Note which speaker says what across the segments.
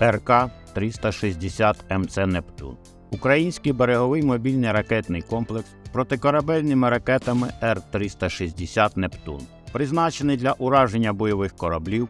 Speaker 1: РК-360 МЦ Нептун. Український береговий мобільний ракетний комплекс протикорабельними ракетами Р-360 Нептун, призначений для ураження бойових кораблів,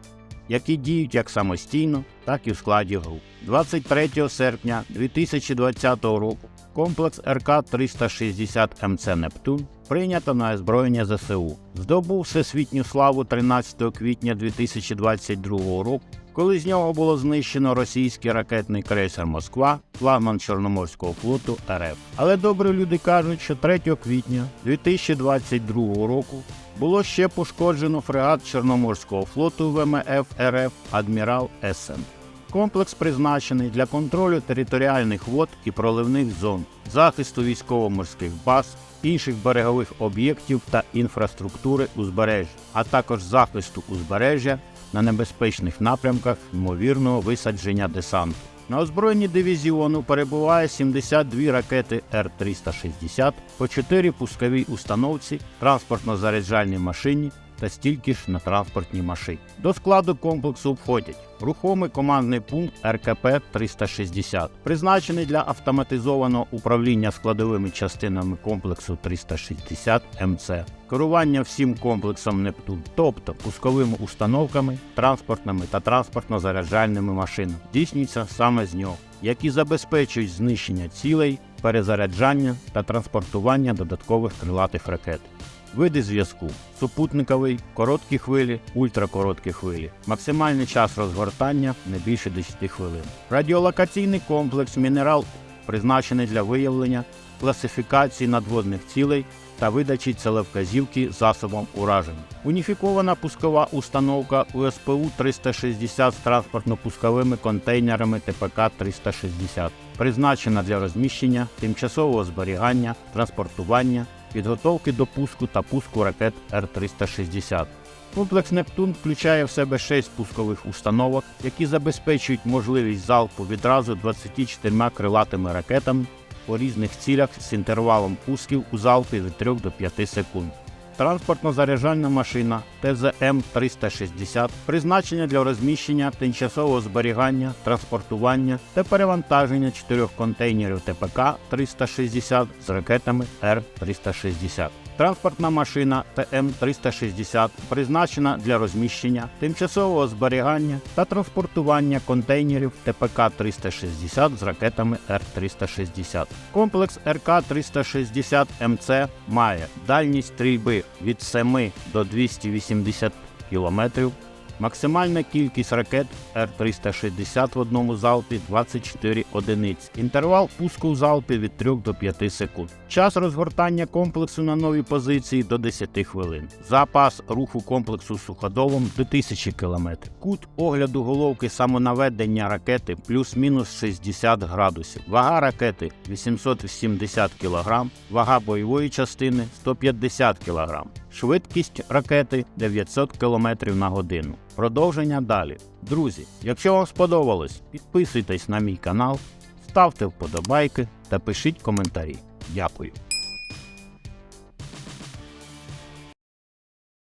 Speaker 1: які діють як самостійно, так і в складі груп. 23 серпня 2020 року комплекс РК-360 МЦ Нептун прийнято на озброєння ЗСУ. Здобув всесвітню славу 13 квітня 2022 року, коли з нього було знищено російський ракетний крейсер Москва, флагман Чорноморського флоту РФ. Але добрі люди кажуть, що 3 квітня 2022 року було ще пошкоджено фрегат Чорноморського флоту ВМФ РФ Адмірал Есен. Комплекс призначений для контролю територіальних вод і проливних зон, захисту військово-морських баз, інших берегових об'єктів та інфраструктури узбережжя, а також захисту узбережжя на небезпечних напрямках ймовірного висадження десанту. На озброєнні дивізіону перебуває 72 ракети Р-360, по 4 пусковій установці, транспортно-заряджальній машині та стільки ж на транспортній машині. До складу комплексу входять рухомий командний пункт РКП-360, призначений для автоматизованого управління складовими частинами комплексу 360 МЦ, керування всім комплексом Нептун, тобто пусковими установками, транспортними та транспортно-заряджальними машинами, здійснюється саме з нього, які забезпечують знищення цілей, перезаряджання та транспортування додаткових крилатих ракет. Види зв'язку: супутниковий, короткі хвилі, ультракороткі хвилі. Максимальний час розгортання не більше 10 хвилин. Радіолокаційний комплекс Мінерал призначений для виявлення, класифікації надводних цілей та видачі целевказівки засобом ураження. Уніфікована пускова установка УСПУ 360 з транспортно-пусковими контейнерами ТПК 360, призначена для розміщення, тимчасового зберігання, транспортування, підготовки до пуску та пуску ракет Р-360. Комплекс Нептун включає в себе 6 пускових установок, які забезпечують можливість залпу відразу 24 крилатими ракетами по різних цілях з інтервалом пусків у залпі від 3 до 5 секунд. Транспортно-заряджальна машина ТЗМ-360 призначення для розміщення, тимчасового зберігання, транспортування та перевантаження чотирьох контейнерів ТПК-360 з ракетами Р-360. Транспортна машина ТМ-360 призначена для розміщення, тимчасового зберігання та транспортування контейнерів ТПК-360 з ракетами Р-360. Комплекс РК-360МЦ має дальність стрільби від 7 до 280 км, максимальна кількість ракет Р-360 в одному залпі 24 одиниць. Інтервал пуску в залпі від 3 до 5 секунд. Час розгортання комплексу на нові позиції до 10 хвилин. Запас руху комплексу суходолом до 1000 км. Кут огляду головки самонаведення ракети плюс-мінус 60 градусів. Вага ракети 870 кг, вага бойової частини 150 кг. Швидкість ракети 900 км на годину. Продовження далі. Друзі, якщо вам сподобалось, підписуйтесь на мій канал, ставте вподобайки та пишіть коментарі. Дякую.